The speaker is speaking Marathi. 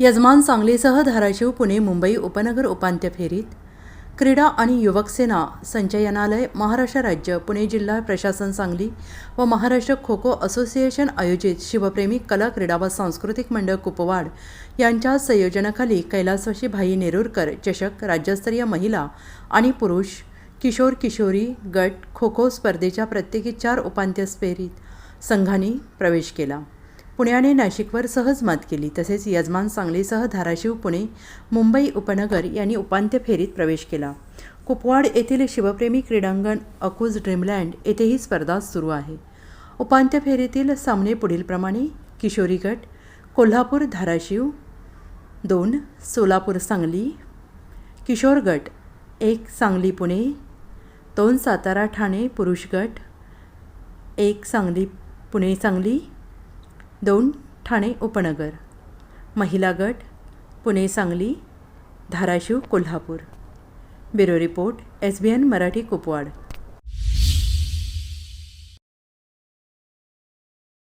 यजमान सांगलीसह धाराशिव पुणे मुंबई उपनगर उपांत्य फेरीत क्रीडा आणि युवक सेना संचयनालय महाराष्ट्र राज्य पुणे जिल्हा प्रशासन सांगली व महाराष्ट्र खो खो असोसिएशन आयोजित शिवप्रेमी कला क्रीडा व सांस्कृतिक मंडळ कुपवाड यांच्या संयोजनाखाली कैलासवासी भाई नेरुरकर चषक राज्यस्तरीय महिला आणि पुरुष किशोर किशोरी गट खो खो स्पर्धेच्या प्रत्येकी चार उपांत्य फेरीत संघांनी प्रवेश केला. पुण्याने नाशिकवर सहज मात केली. तसेच यजमान सांगलीसह धाराशिव पुणे मुंबई उपनगर यांनी उपांत्य फेरीत प्रवेश केला. कुपवाड येथील शिवप्रेमी क्रीडांगण अकूज ड्रीमलँड येथे ही स्पर्धा सुरू आहे. उपांत्य फेरीतील सामने पुढीलप्रमाणे किशोरी गट कोल्हापूर धाराशिव दोन सोलापूर सांगली किशोर गट एक सांगली पुणे दोन सातारा ठाणे पुरुष गट एक सांगली पुणे सांगली दोन ठाणे उपनगर. महिला गट Pune Sangli Dharashiv Kolhapur. Bureau report S B N Marathi Kupwad.